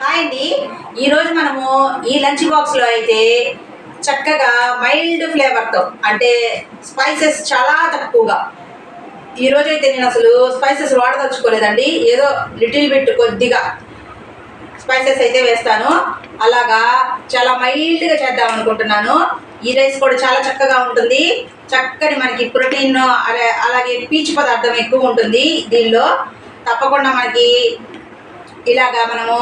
Hi అండి. ఈరోజు మనము ఈ లంచ్ బాక్స్లో అయితే చక్కగా మైల్డ్ ఫ్లేవర్తో అంటే స్పైసెస్ చాలా తక్కువగా. ఈ అయితే నేను అసలు స్పైసెస్ వాడదలుచుకోలేదండి. ఏదో లిటిల్ బిట్ కొద్దిగా స్పైసెస్ అయితే వేస్తాను. అలాగా చాలా మైల్డ్గా చేద్దాం అనుకుంటున్నాను. ఈ రైస్ కూడా చాలా చక్కగా ఉంటుంది. చక్కని మనకి ప్రోటీన్ అలాగే పీచు పదార్థం ఎక్కువ ఉంటుంది దీనిలో. తప్పకుండా మనకి ఇలాగా మనము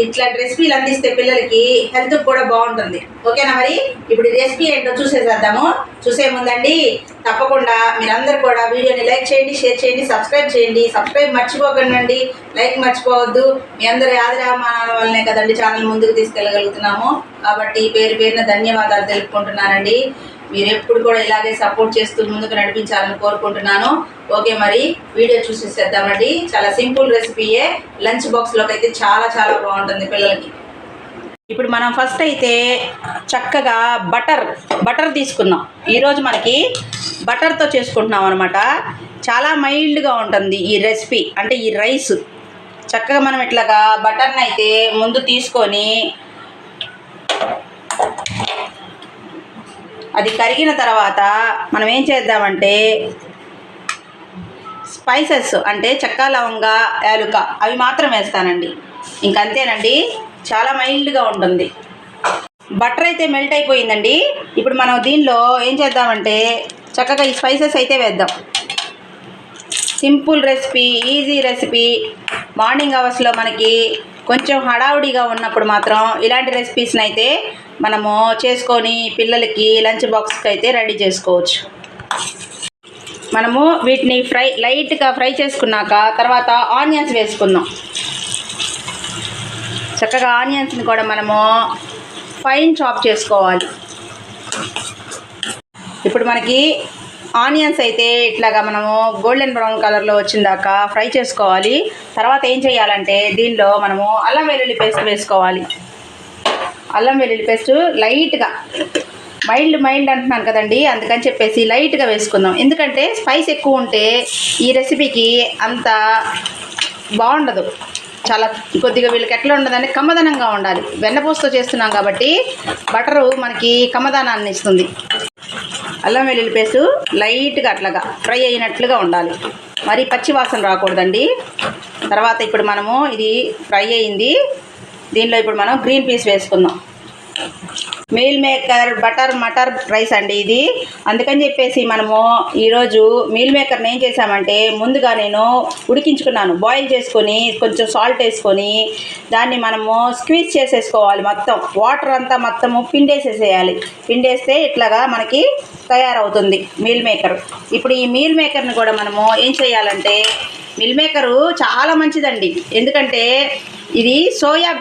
ఇట్లాంటి రెసిపీలు అందిస్తే పిల్లలకి హెల్త్ కూడా బాగుంటుంది. ఓకేనా మరి? ఇప్పుడు రెసిపీ ఏంటో చూసేసేద్దాము. చూసే ముందండి తప్పకుండా మీరందరూ కూడా వీడియోని లైక్ చేయండి షేర్ చేయండి సబ్స్క్రైబ్ చేయండి. సబ్స్క్రైబ్ మర్చిపోకండి లైక్ మర్చిపోవద్దు. మీ అందరి ఆదరామానాల వల్లనే కదండి ఛానల్ ముందుకు తీసుకెళ్ళగలుగుతున్నాము. కాబట్టి పేరు పేరున ధన్యవాదాలు తెలుపుకుంటున్నానండి. మీరు ఎప్పుడు కూడా ఇలాగే సపోర్ట్ చేస్తూ ముందుకు నడిపించాలని కోరుకుంటున్నాను. ఓకే మరి వీడియో చూసేసేద్దామండి చాలా సింపుల్ రెసిపీయే. లంచ్ బాక్స్లోకి అయితే చాలా చాలా బాగుంటుంది పిల్లలకి. ఇప్పుడు మనం ఫస్ట్ అయితే చక్కగా బటర్ బటర్ తీసుకుందాం. ఈరోజు మనకి బటర్తో చేసుకుంటున్నాం అనమాట చాలా మైల్డ్గా ఉంటుంది ఈ రెసిపీ అంటే ఈ రైస్. చక్కగా మనం ఇట్లాగా బటర్ని అయితే ముందు తీసుకొని అది కరిగిన తర్వాత మనం ఏం చేద్దామంటే స్పైసెస్ అంటే చెక్క లవంగ యాలుక అవి మాత్రం వేస్తానండి. ఇంకంతేనండి చాలా మైల్డ్గా ఉంటుంది. బటర్ అయితే మెల్ట్ అయిపోయిందండి. ఇప్పుడు మనం దీనిలో ఏం చేద్దామంటే చక్కగా ఈ స్పైసెస్ అయితే వేద్దాం. Simple recipe easy recipe. Morning అవర్స్లో మనకి కొంచెం హడావుడిగా ఉన్నప్పుడు మాత్రం ఇలాంటి రెసిపీస్ని అయితే మనము చేసుకొని పిల్లలకి లంచ్ బాక్స్కి అయితే రెడీ చేసుకోవచ్చు. మనము వీటిని ఫ్రై లైట్గా ఫ్రై చేసుకున్నాక తర్వాత ఆనియన్స్ వేసుకుందాం. చక్కగా ఆనియన్స్ని కూడా మనము ఫైన్ చాప్ చేసుకోవాలి. ఇప్పుడు మనకి ఆనియన్స్ అయితే ఇట్లాగా మనము గోల్డెన్ బ్రౌన్ కలర్లో వచ్చిందాక ఫ్రై చేసుకోవాలి. తర్వాత ఏం చేయాలంటే దీనిలో మనము అల్లం వెల్లుల్లి పేస్ట్ వేసుకోవాలి. అల్లం వెల్లుల్లి పేస్ట్ లైట్గా. మైల్డ్ మైల్డ్ అంటున్నాను కదండి అందుకని చెప్పేసి లైట్గా వేసుకుందాం. ఎందుకంటే స్పైస్ ఎక్కువ ఉంటే ఈ రెసిపీకి అంత బాగుండదు. చాలా కొద్దిగా వీళ్ళకి ఎట్లా ఉండదంటే కమ్మదనంగా ఉండాలి. వెన్నపూసతో చేస్తున్నాం కాబట్టి బటరు మనకి కమ్మదనాన్ని ఇస్తుంది. అల్లం వెల్లుల్లి పేస్ట్ లైట్గా అట్లాగా ఫ్రై అయినట్లుగా ఉండాలి. మరి పచ్చి వాసన రాకూడదండి. తర్వాత ఇప్పుడు మనము ఇది ఫ్రై అయింది. దీనిలో ఇప్పుడు మనం గ్రీన్ పీస్ వేసుకుందాం. Meal maker butter matar rice అండి ఇది. అందుకని చెప్పేసి మనము ఈరోజు మీల్ మేకర్ని ఏం చేసామంటే ముందుగా నేను ఉడికించుకున్నాను. బాయిల్ చేసుకొని కొంచెం సాల్ట్ వేసుకొని దాన్ని మనము స్క్వీజ్ చేసేసుకోవాలి మొత్తం. వాటర్ అంతా మొత్తము పిండేసేసేయాలి. పిండేస్తే ఇట్లాగా మనకి తయారవుతుంది మీల్ మేకర్ ఇప్పుడు ఈ మీల్ మేకర్ని కూడా మనము ఏం చేయాలంటే మిల్ మేకరు చాలా మంచిదండి. ఎందుకంటే ఇది సోయా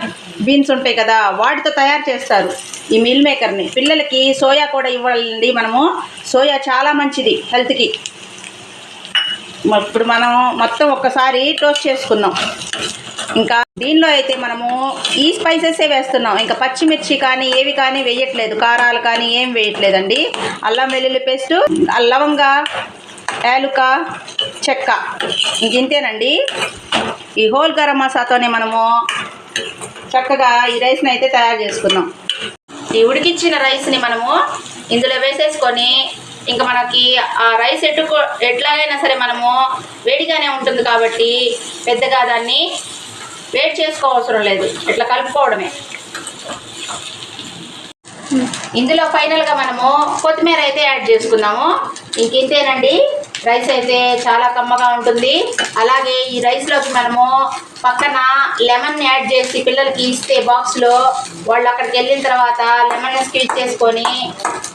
బీన్స్ ఉంటాయి కదా వాటితో తయారు చేస్తారు ఈ మిల్ మేకర్ని పిల్లలకి సోయా కూడా ఇవ్వాలండి మనము. సోయా చాలా మంచిది హెల్త్కి ఇప్పుడు మనం మొత్తం ఒక్కసారి టోస్ట్ చేసుకుందాం. ఇంకా దీనిలో అయితే మనము ఈ స్పైసెసే వేస్తున్నాం. ఇంకా పచ్చిమిర్చి కానీ ఏవి కానీ వేయట్లేదు. కారాలు కానీ ఏం వేయట్లేదండి. అల్లం వెల్లుల్లి పేస్టు లవంగా యాలుక చెక్క. ఇంక ఇంతేనండి. ఈ హోల్ గరం మసాలాతోనే మనము చక్కగా ఈ రైస్ని అయితే తయారు చేసుకుందాం ఈ ఉడికించిన రైస్ని మనము ఇందులో వేసేసుకొని ఇంకా మనకి ఆ రైస్ ఎట్టుకో ఎట్లాగైనా సరే మనము వేడిగానే ఉంటుంది కాబట్టి పెద్దగా దాన్ని వేడి చేసుకోవసరం లేదు. ఇట్లా కలుపుకోవడమే. ఇందులో ఫైనల్గా మనము కొత్తిమీర అయితే యాడ్ చేసుకుందాము ఇంకేంతేనండి రైస్ అయితే చాలా కమ్మగా ఉంటుంది. అలాగే ఈ రైస్లోకి మనము పక్కన లెమన్ యాడ్ చేసి పిల్లలకి ఇస్తే బాక్స్లో వాళ్ళు అక్కడికి వెళ్ళిన తర్వాత లెమన్ స్క్వీజ్ చేసుకొని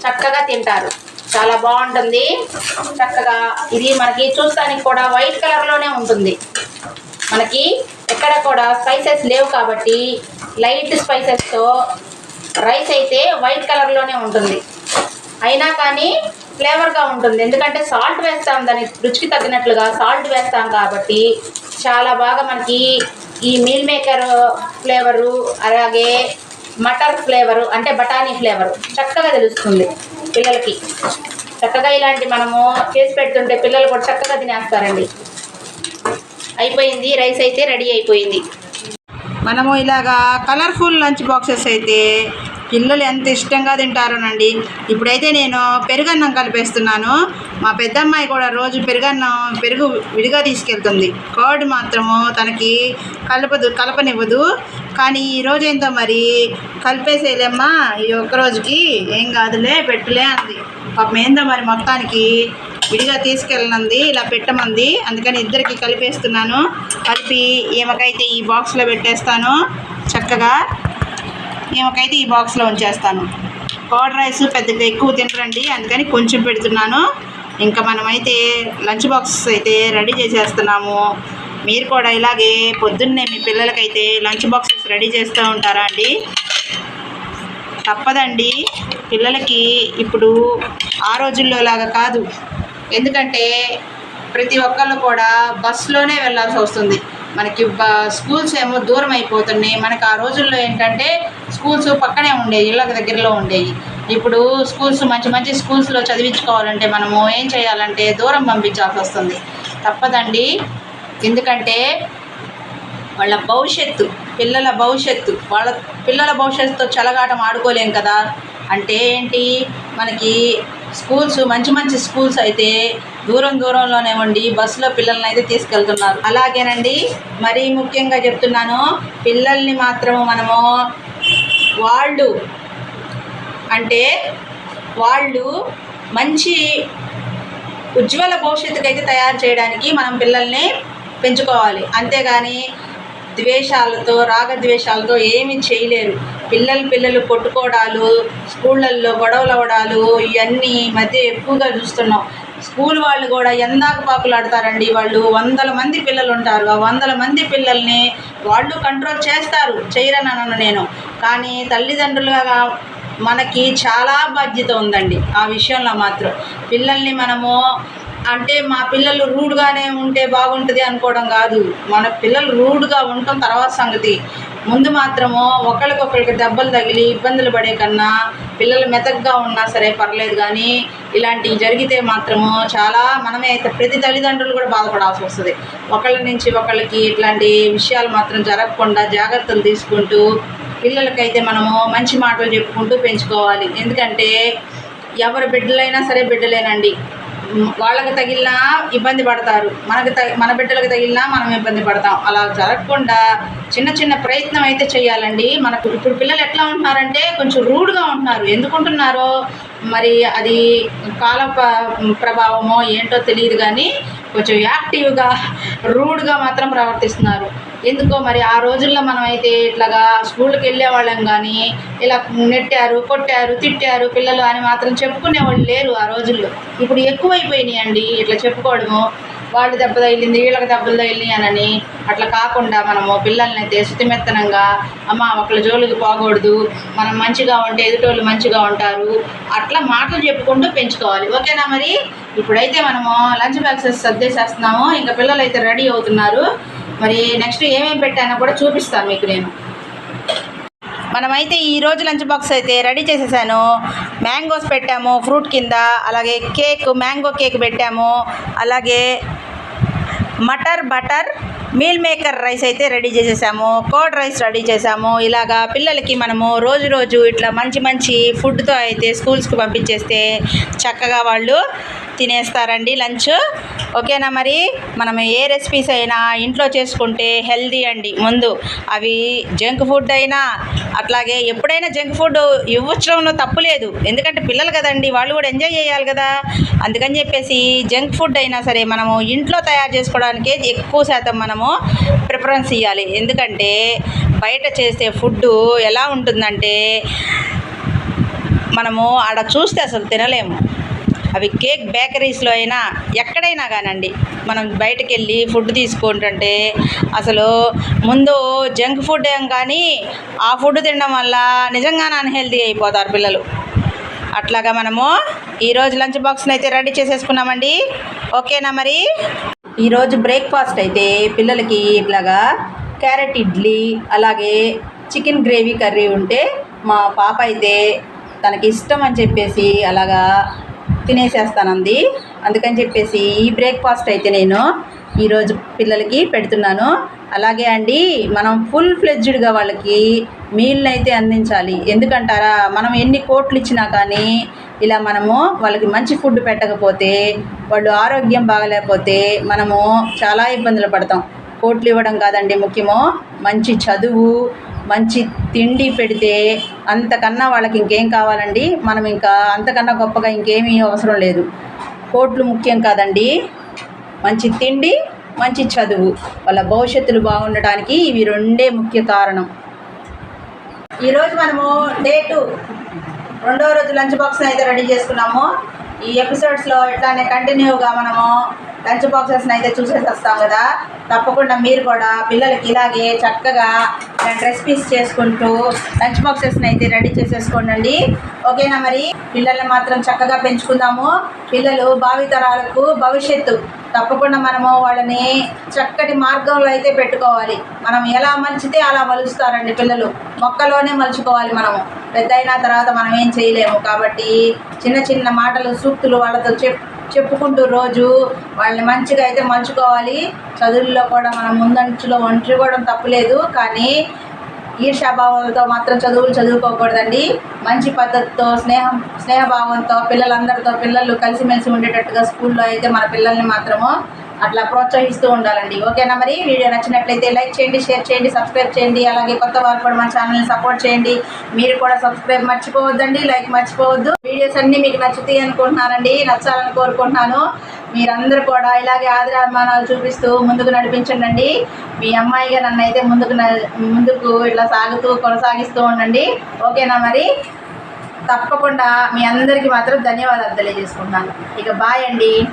చక్కగా తింటారు. చాలా బాగుంటుంది. చక్కగా ఇది మనకి చూస్తానికి కూడా వైట్ కలర్లోనే ఉంటుంది. మనకి ఎక్కడ కూడా స్పైసెస్ లేవు కాబట్టి లైట్ స్పైసెస్తో రైస్ అయితే వైట్ కలర్లోనే ఉంటుంది. అయినా కానీ ఫ్లేవర్గా ఉంటుంది. ఎందుకంటే సాల్ట్ వేస్తాం దాని రుచికి తగ్గినట్లుగా సాల్ట్ వేస్తాం కాబట్టి చాలా బాగా మనకి ఈ మీల్ మేకర్ ఫ్లేవరు అలాగే మటర్ ఫ్లేవరు అంటే బఠానీ ఫ్లేవరు చక్కగా తెలుస్తుంది పిల్లలకి. చక్కగా ఇలాంటి మనము చేసి పెడుతుంటే పిల్లలు కూడా చక్కగా తినేస్తారండి. అయిపోయింది రైస్ అయితే రెడీ అయిపోయింది. మనము ఇలాగా కలర్ఫుల్ లంచ్ బాక్సెస్ అయితే పిల్లలు ఎంత ఇష్టంగా తింటారోనండి. ఇప్పుడైతే నేను పెరుగన్నం కలిపేస్తున్నాను. మా పెద్దమ్మాయి కూడా రోజు పెరుగన్నం పెరుగు విడిగా తీసుకెళ్తుంది. కర్డ్ మాత్రము తనకి కలపదు కలపనివ్వదు. కానీ ఈరోజు ఏంటో మరి కలిపేసేయలేమ్మా ఈ ఒక్క రోజుకి. ఏం కాదులే పెట్టులే అంది. పాపం ఏందో మరి మొత్తానికి విడిగా తీసుకెళ్ళనంది ఇలా పెట్టమంది. అందుకని ఇద్దరికి కలిపేస్తున్నాను. కలిపి ఏమకైతే ఈ బాక్స్లో పెట్టేస్తాను. చక్కగా ఈమెకైతే ఈ బాక్స్లో ఉంచేస్తాను. కర్డ్ రైస్ పెద్దగా ఎక్కువ తినరండి అందుకని కొంచెం పెడుతున్నాను. ఇంకా మనమైతే లంచ్ బాక్స్ అయితే రెడీ చేసేస్తున్నాము. మీరు కూడా ఇలాగే పొద్దున్నే మీ పిల్లలకైతే లంచ్ బాక్సెస్ రెడీ చేస్తూ ఉంటారా అండి? తప్పదండి. పిల్లలకి ఇప్పుడు ఆ రోజుల్లో లాగా కాదు. ఎందుకంటే ప్రతి ఒక్కళ్ళు కూడా బస్సులోనే వెళ్ళాల్సి వస్తుంది. మనకి స్కూల్స్ ఏమో దూరం అయిపోతున్నాయి. మనకు ఆ రోజుల్లో ఏంటంటే స్కూల్స్ పక్కనే ఉండేవి ఇళ్ళకి దగ్గరలో ఉండేవి. ఇప్పుడు స్కూల్స్ మంచి మంచి స్కూల్స్లో చదివించుకోవాలంటే మనము ఏం చేయాలంటే దూరం పంపించాల్సి వస్తుంది. తప్పదండి. ఎందుకంటే వాళ్ళ భవిష్యత్తు పిల్లల భవిష్యత్తు వాళ్ళ పిల్లల భవిష్యత్తుతో చలగాటం ఆడుకోలేం కదా. అంటే ఏంటి? మనకి స్కూల్స్ మంచి మంచి స్కూల్స్ అయితే దూరం దూరంలోనే ఉండి బస్సులో పిల్లల్ని అయితే తీసుకెళ్తున్నారు. అలాగేనండి మరీ ముఖ్యంగా చెప్తున్నాను పిల్లల్ని మాత్రము మనము వాళ్ళు అంటే వాళ్ళు మంచి ఉజ్వల భవిష్యత్తుకు అయితే తయారు చేయడానికి మనం పిల్లల్ని పెంచుకోవాలి. అంతేగాని ద్వేషాలతో రాగద్వేషాలతో ఏమి చేయలేరు. పిల్లలు పిల్లలు కొట్టుకోవడాలు స్కూళ్ళల్లో గొడవలు అవ్వడాలు ఇవన్నీ ఈ మధ్య ఎక్కువగా చూస్తున్నాం. స్కూల్ వాళ్ళు కూడా ఎందాక పాకులాడతారండి వాళ్ళు. వందల మంది పిల్లలు ఉంటారు ఆ వందల మంది పిల్లల్ని వాళ్ళు కంట్రోల్ చేస్తారు. చేయరని నేను. కానీ తల్లిదండ్రులుగా మనకి చాలా బాధ్యత ఉందండి. ఆ విషయంలో మాత్రం. పిల్లల్ని మనము అంటే మా పిల్లలు రూడ్గానే ఉంటే బాగుంటుంది అనుకోవడం కాదు. మన పిల్లలు రూడ్గా ఉండటం తర్వాత సంగతి. ముందు మాత్రము ఒకరికొకరికి దెబ్బలు తగిలి ఇబ్బందులు పడే కన్నా పిల్లలు మెతగ్గా ఉన్నా సరే పర్లేదు కానీ ఇలాంటివి జరిగితే మాత్రము చాలా మనమే అయితే ప్రతి తల్లిదండ్రులు కూడా బాధపడాల్సి వస్తుంది. ఒకళ్ళ నుంచి ఒకళ్ళకి ఇట్లాంటి విషయాలు మాత్రం జరగకుండా జాగ్రత్తలు తీసుకుంటూ పిల్లలకైతే మనము మంచి మాటలు చెప్పుకుంటూ పెంచుకోవాలి. ఎందుకంటే ఎవరి బిడ్డలైనా సరే బిడ్డలేనండి. వాళ్ళకి తగిలినా ఇబ్బంది పడతారు. మనకు తగి మన బిడ్డలకు తగిలినా మనం ఇబ్బంది పడతాం. అలా జరగకుండా చిన్న చిన్న ప్రయత్నం అయితే చేయాలండి. మనకు ఇప్పుడు పిల్లలు ఎట్లా ఉంటున్నారంటే కొంచెం రూడ్గా ఉంటున్నారు. ఎందుకుంటున్నారో మరి అది కాల ప్రభావమో ఏంటో తెలియదు కానీ కొంచెం యాక్టివ్గా రూడ్గా మాత్రం ప్రవర్తిస్తున్నారు. ఎందుకో మరి ఆ రోజుల్లో మనం అయితే ఇట్లాగా స్కూల్కి వెళ్ళే వాళ్ళం కానీ ఇలా నెట్టారు కొట్టారు తిట్టారు పిల్లలు అని మాత్రం చెప్పుకునే వాళ్ళు లేరు ఆ రోజుల్లో. ఇప్పుడు ఎక్కువైపోయినాయి అండి ఇట్లా చెప్పుకోవడము. వాళ్ళు దెబ్బ తగిలింది వీళ్ళకి దెబ్బలు తగిలినాయి అట్లా కాకుండా మనము పిల్లల్ని అయితే శుతిమెత్తనంగా అమ్మ ఒకళ్ళ జోలికి పోకూడదు మనం మంచిగా ఉంటే ఎదుటోళ్ళు మంచిగా ఉంటారు అట్లా మాటలు చెప్పుకుంటూ పెంచుకోవాలి. ఓకేనా మరి? ఇప్పుడైతే మనము లంచ్ బాక్సెస్ సర్దేసేస్తున్నాము. ఇంకా పిల్లలు అయితే రెడీ అవుతున్నారు. మరి నెక్స్ట్ ఏమేమి పెట్టానో కూడా చూపిస్తాను మీకు నేను. మనమైతే ఈరోజు లంచ్ బాక్స్ అయితే రెడీ చేసేసాను. మ్యాంగోస్ పెట్టాము ఫ్రూట్ కింద అలాగే కేక్ మ్యాంగో కేక్ పెట్టాము అలాగే matar butter meal maker rice అయితే రెడీ చేసేసాము. కోడ్ రైస్ రెడీ చేసాము. ఇలాగా పిల్లలకి మనము రోజు రోజు ఇట్లా మంచి మంచి ఫుడ్తో అయితే స్కూల్స్కి పంపించేస్తే చక్కగా వాళ్ళు తినేస్తారండి లంచ్. ఓకేనా మరి? మనం ఏ రెసిపీస్ అయినా ఇంట్లో చేసుకుంటే హెల్దీ అండి. ముందు అవి జంక్ ఫుడ్ అయినా అట్లాగే ఎప్పుడైనా జంక్ ఫుడ్ ఇవ్వచ్చడంలో తప్పు లేదు. ఎందుకంటే పిల్లలు కదండి వాళ్ళు కూడా ఎంజాయ్ చేయాలి కదా. అందుకని చెప్పేసి జంక్ ఫుడ్ అయినా సరే మనము ఇంట్లో తయారు చేసుకోవడానికే ఎక్కువ శాతం మనము ప్రిఫరెన్స్ ఇవ్వాలి ఎందుకంటే బయట చేసే ఫుడ్ ఎలా ఉంటుందంటే మనము ఆడ చూస్తే అసలు తినలేము. అవి కేక్ బేకరీస్లో అయినా ఎక్కడైనా కానండి. మనం బయటకు వెళ్ళి ఫుడ్ తీసుకుంటుంటే అసలు ముందు జంక్ ఫుడ్ ఏం కానీ ఆ ఫుడ్ తినడం వల్ల నిజంగానే అన్హెల్తీ అయిపోతారు పిల్లలు. అట్లాగా మనము ఈరోజు లంచ్ బాక్స్ని అయితే రెడీ చేసేసుకున్నామండి. ఓకేనా మరి? ఈరోజు బ్రేక్ఫాస్ట్ అయితే పిల్లలకి ఇట్లాగా క్యారెట్ ఇడ్లీ అలాగే చికెన్ గ్రేవీ కర్రీ ఉంటే మా పాప అయితే తనకి ఇష్టం అని చెప్పేసి అలాగా తినేసేస్తానంది. అందుకని చెప్పేసి ఈ బ్రేక్ఫాస్ట్ అయితే నేను ఈరోజు పిల్లలకి పెడుతున్నాను. అలాగే అండి మనం ఫుల్ ఫ్లెడ్జ్డ్గా వాళ్ళకి మీల్ని అయితే అందించాలి. ఎందుకంటారా మనం ఎన్ని కోట్లు ఇచ్చినా కానీ ఇలా మనము వాళ్ళకి మంచి ఫుడ్ పెట్టకపోతే వాళ్ళు ఆరోగ్యం బాగలేకపోతే మనము చాలా ఇబ్బందులు పడతాం. కోట్లు ఇవ్వడం కాదండి ముఖ్యము మంచి చదువు మంచి తిండి పెడితే అంతకన్నా వాళ్ళకి ఇంకేం కావాలండి? మనం ఇంకా అంతకన్నా గొప్పగా ఇంకేమీ అవసరం లేదు. కోట్లు ముఖ్యం కాదండి. మంచి తిండి మంచి చదువు. వాళ్ళ భవిష్యత్తులు బాగుండటానికి ఇవి రెండే ముఖ్య కారణం. ఈరోజు మనము డే టూ రెండో రోజు లంచ్ బాక్స్ని అయితే రెడీ చేసుకున్నాము. ఈ ఎపిసోడ్స్లో ఇట్లానే కంటిన్యూగా మనము లంచ్ బాక్సెస్ని అయితే చూసేసి వస్తాం కదా. తప్పకుండా మీరు కూడా పిల్లలకి ఇలాగే చక్కగా రెసిపీస్ చేసుకుంటూ లంచ్ బాక్సెస్ని అయితే రెడీ చేసేసుకోండి ఓకేనా మరి? పిల్లల్ని మాత్రం చక్కగా పెంచుకుందాము. పిల్లలు భావితరాలకు భవిష్యత్తు. తప్పకుండా మనము వాళ్ళని చక్కటి మార్గంలో అయితే పెట్టుకోవాలి. మనం ఎలా మలిచితే అలా మలుస్తారండి పిల్లలు. మొక్కలోనే మలుచుకోవాలి మనము. పెద్ద అయిన తర్వాత మనం ఏం చేయలేము. కాబట్టి చిన్న చిన్న మాటలు సూక్తులు వాళ్ళతో చెప్ చెప్పుకుంటూ రోజు వాళ్ళని మంచిగా అయితే మంచుకోవాలి చదువుల్లో కూడా మనం ముందంచులో ఒంటరిపోవడం తప్పులేదు. కానీ ఈర్షాభావాలతో మాత్రం చదువులు చదువుకోకూడదండి. మంచి పద్ధతితో స్నేహం స్నేహభావంతో పిల్లలందరితో పిల్లలు కలిసిమెలిసి ఉండేటట్టుగా స్కూల్లో అయితే మన పిల్లల్ని మాత్రము అట్లా ప్రోత్సహిస్తూ ఉండాలండి. ఓకేనా మరి? వీడియో నచ్చినట్లయితే లైక్ చేయండి షేర్ చేయండి సబ్స్క్రైబ్ చేయండి అలాగే కొత్త వారు కూడా మన ఛానల్ని సపోర్ట్ చేయండి. మీరు కూడా సబ్స్క్రైబ్ మర్చిపోవద్దండి లైక్ మర్చిపోవద్దు. వీడియోస్ అన్నీ మీకు నచ్చుతాయి అనుకుంటున్నానండి నచ్చాలని కోరుకుంటున్నాను. మీరందరూ కూడా ఇలాగే ఆదరాభిమానాలు చూపిస్తూ ముందుకు నడిపించండి మీ అమ్మాయిగా నన్ను అయితే ముందుకు న- ముందుకు ఇట్లా సాగుతూ కొనసాగిస్తూ ఉండండి. ఓకేనా మరి? తప్పకుండా మీ అందరికీ మాత్రం ధన్యవాదాలు తెలియజేసుకుంటాను ఇక బాయ్ అండి.